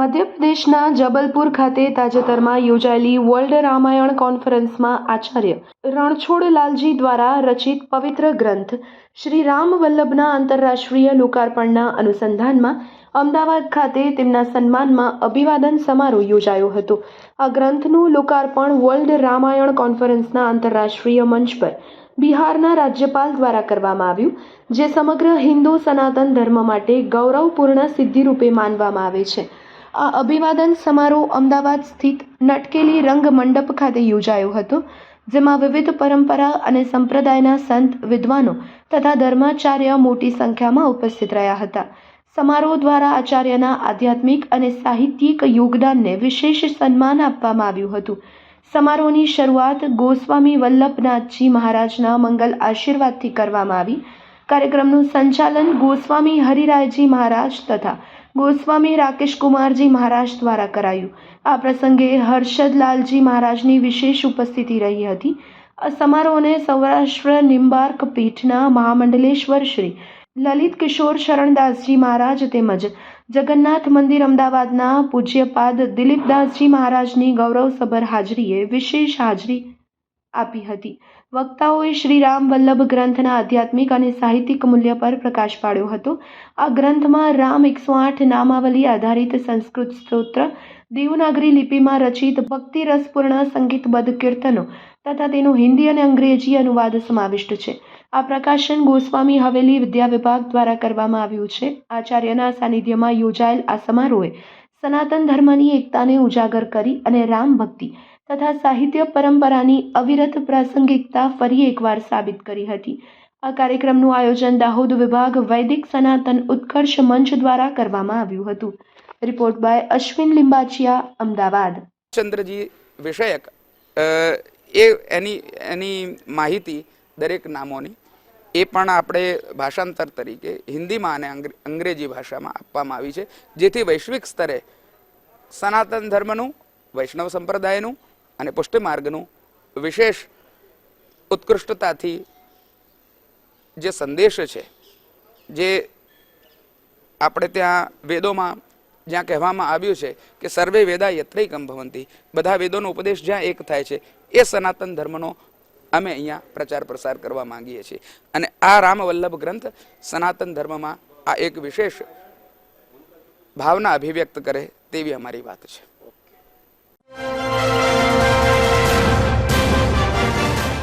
મધ્યપ્રદેશના જબલપુર ખાતે તાજેતરમાં યોજાયેલી વર્લ્ડ રામાયણ કોન્ફરન્સમાં આચાર્ય રણછોડ લાલજી દ્વારા રચિત પવિત્ર ગ્રંથ શ્રી રામ વલ્લભના આંતરરાષ્ટ્રીય લોકાર્પણના અનુસંધાનમાં અમદાવાદ ખાતે તેમના સન્માનમાં અભિવાદન સમારોહ યોજાયો હતો. આ ગ્રંથનું લોકાર્પણ વર્લ્ડ રામાયણ કોન્ફરન્સના આંતરરાષ્ટ્રીય મંચ પર બિહારના રાજ્યપાલ દ્વારા કરવામાં આવ્યું, જે સમગ્ર હિન્દુ સનાતન ધર્મ માટે ગૌરવપૂર્ણ સિદ્ધિરૂપે માનવામાં આવે છે. આ અભિવાદન સમારોહ અમદાવાદ સ્થિત નટકેલી રંગ મંડપ ખાતે યોજાયો હતો, જેમાં વિવિધ પરંપરા અને સંપ્રદાયના સંત, વિદ્વાનો તથા ધર્માચાર્ય મોટી સંખ્યામાં ઉપસ્થિત રહ્યા હતા. સમારોહ દ્વારા આચાર્યના આધ્યાત્મિક અને સાહિત્યિક યોગદાનને વિશેષ સન્માન આપવામાં આવ્યું હતું. સમારોહની શરૂઆત ગોસ્વામી વલ્લભનાથજી મહારાજના મંગલ આશીર્વાદથી કરવામાં આવી. કાર્યક્રમનું સંચાલન ગોસ્વામી હરિરાયજી મહારાજ તથા ગોસ્વામી રાકેશ કુમારજી મહારાજ દ્વારા કરાયું. આ પ્રસંગે હર્ષદલાલજી મહારાજની વિશેષ ઉપસ્થિતિ રહી હતી. આ સમારોહને સૌરાષ્ટ્ર નિમ્બાર્ક પીઠના મહામંડલેશ્વર શ્રી લલિત કિશોર શરણદાસજી મહારાજ તેમજ જગન્નાથ મંદિર અમદાવાદના પૂજ્યપાદ દિલીપદાસજી મહારાજની ગૌરવસભર હાજરીએ વિશેષ હાજરી આપી હતી. વક્તાઓએ શ્રી રામ વલ્લભ ગ્રંથના આધ્યાત્મિક અને સાહિત્યિક મૂલ્ય પર પ્રકાશ પાડ્યો હતો. આ ગ્રંથમાં રામ એકસો આઠ નામાવલી આધારિત સંસ્કૃત સ્તોત્ર દેવનાગરી લિપિમાં રચિત ભક્તિ રસપૂર્ણ સંગીતબદ્ધ કીર્તનો તથા તેનો હિન્દી અને અંગ્રેજી અનુવાદ સમાવિષ્ટ છે. આ પ્રકાશન ગોસ્વામી હવેલી વિદ્યા વિભાગ દ્વારા કરવામાં આવ્યું છે. આચાર્યના સાનિધ્યમાં યોજાયેલ આ સમારોહે સનાતન ધર્મની એકતાને ઉજાગર કરી અને રામ ભક્તિ તથા સાહિત્ય પરંપરાની અવિરત પ્રાસંગિકતા ફરી એકવાર સાબિત કરી હતી. આ કાર્યક્રમનું આયોજન દાહોદ વિભાગ વૈદિક સનાતન ઉત્કર્ષ મંચ દ્વારા કરવામાં આવ્યું હતું. Report by Ashwin Limbachiya, Ahmedabad. ચંદ્રજી વિષયક એ એની એની માહિતી દરેક નામોની. એ પણ આપણે ભાષાંતર તરીકે હિન્દીમાં અને અંગ્રેજી ભાષામાં આપવામાં આવી છે, જેથી વૈશ્વિક સ્તરે સનાતન ધર્મનું, વૈષ્ણવ સંપ્રદાયનું અને પુષ્ટિ માર્ગનું વિશેષ ઉત્કૃષ્ટતાથી જે સંદેશ છે, જે આપણે ત્યાં વેદોમાં જ્યાં કહેવામાં આવ્યું છે કે સર્વે વેદા યત્રૈકમ ભવંતી, બધા વેદોનો ઉપદેશ જ્યાં એક થાય છે, એ સનાતન ધર્મનો અમે અહીંયા પ્રચાર પ્રસાર કરવા માંગીએ છીએ. અને આ રામવલ્લભ ગ્રંથ સનાતન ધર્મમાં આ એક વિશેષ ભાવના અભિવ્યક્ત કરે તેવી અમારી વાત છે.